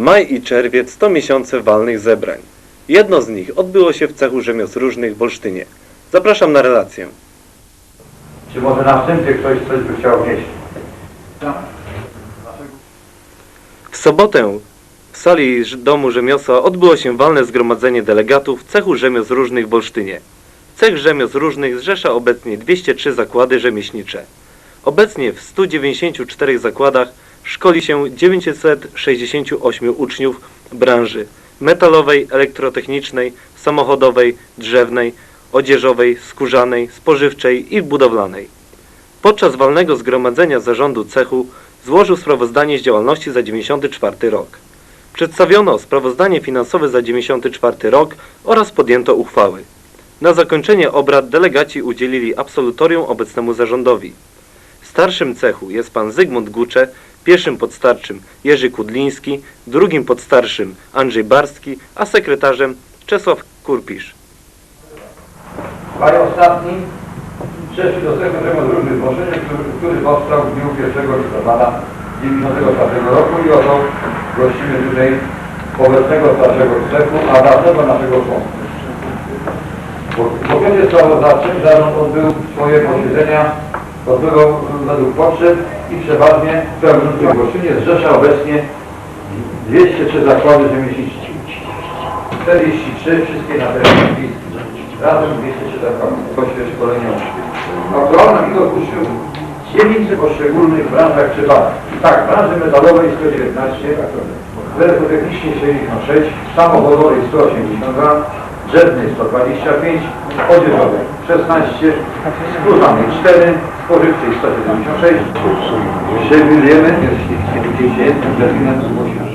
Maj i czerwiec to miesiące walnych zebrań. Jedno z nich odbyło się w cechu rzemiosł różnych w Olsztynie. Zapraszam na relację. Czy może na wstępie ktoś coś by chciał wnieść? W sobotę w sali Domu Rzemiosła odbyło się walne zgromadzenie delegatów cechu rzemiosł różnych w Olsztynie. Cech rzemiosł różnych zrzesza obecnie 203 zakłady rzemieślnicze. Obecnie w 194 zakładach szkoli się 968 uczniów branży metalowej, elektrotechnicznej, samochodowej, drzewnej, odzieżowej, skórzanej, spożywczej i budowlanej. Podczas walnego zgromadzenia zarządu cechu złożył sprawozdanie z działalności za 94 rok. Przedstawiono sprawozdanie finansowe za 94 rok oraz podjęto uchwały. Na zakończenie obrad delegaci udzielili absolutorium obecnemu zarządowi. Starszym cechu jest pan Zygmunt Gucze, pierwszym podstarczym Jerzy Kudliński, drugim podstarszym Andrzej Barski, a sekretarzem Czesław Kurpisz. Maj ostatni przeszły do tego różnych zgłoszenia, który, powstał w dniu 1 listopada 1994 roku i oto gościmy tutaj obecnego starszego cechu, a dawnego naszego. W- W okresie sprawozdawczym zarząd odbył swoje posiedzenia, odbywał według potrzeb i przeważnie w Olsztynie zrzesza obecnie 203 zakłady rzemieślnicze. 43 wszystkie na terenie wiejskim. Razem 203 zakłady szkoleniowe. Aktualna ilość uczniów w dziewięciu poszczególnych branżach czy badach. Tak, branży metalowej 119, elektrotechnicznej 66, samochodowej 182, drzewnej 125, odzieżowej 16, skórzanej 4, spożywczej 176, przewidujemy, nie widzicie, terminal zgłosił